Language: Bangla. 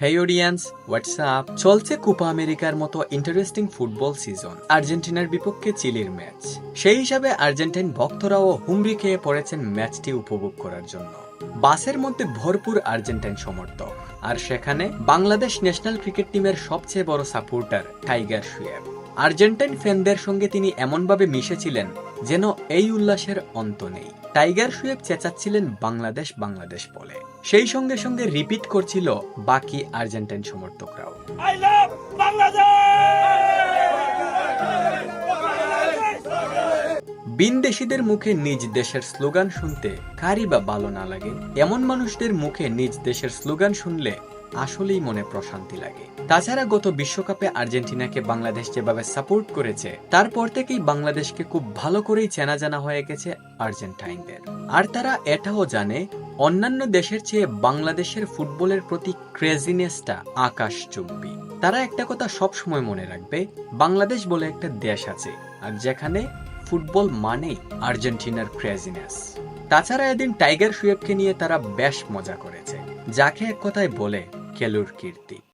হেই অডিয়েন্স হোয়াটসঅ্যাপ চলছে কোপা আমেরিকার মতো ইন্টারেস্টিং ফুটবল সিজন আর্জেন্টিনার বিপক্ষে চিলির ম্যাচ সেই হিসাবে আর্জেন্টাইন ভক্তরাও হুমড়ি খেয়ে পড়েছেন ম্যাচটি উপভোগ করার জন্য। বাসের মধ্যে ভরপুর আর্জেন্টাইন সমর্থক, আর সেখানে বাংলাদেশ ন্যাশনাল ক্রিকেট টিমের সবচেয়ে বড় সাপোর্টার টাইগার শুয়েব আর্জেন্টাইন ফ্যানদের সঙ্গে তিনি এমনভাবে মিশেছিলেন যেন এই উল্লাসের অন্ত নেই। টাইগার শুয়েব চেঁচাচ্ছিলেন বাংলাদেশ বাংলাদেশ বলে। সেই সঙ্গে সঙ্গে রিপিট করছিল বাকি আর্জেন্টাইন সমর্থকরাও। বিনদেশিদের মুখে নিজ দেশের স্লোগান শুনতে কারই বা ভালো না লাগে। এমন মানুষদের মুখে নিজ দেশের স্লোগান শুনলে আসলেই মনে প্রশান্তি লাগে। তাছাড়া গত বিশ্বকাপে আর্জেন্টিনাকে বাংলাদেশ যেভাবে সাপোর্ট করেছে, তারপর থেকেই বাংলাদেশকে খুব ভালো করেই চেনা জানা হয়ে গেছে আর্জেন্টাইনদের। আর তারা এটাও জানে, অন্যান্য দেশের চেয়ে বাংলাদেশের ফুটবলের প্রতি ক্রেজিনেসটা আকাশ চুম্বি তারা একটা কথা সব সময় মনে রাখবে, বাংলাদেশ বলে একটা দেশ আছে, আর যেখানে ফুটবল মানেই আর্জেন্টিনার ক্রেজিনেস। তাছাড়া এদিন টাইগার শুয়েবকে নিয়ে তারা বেশ মজা করেছে, যাকে এক কথায় বলে কেলুর কীর্তি।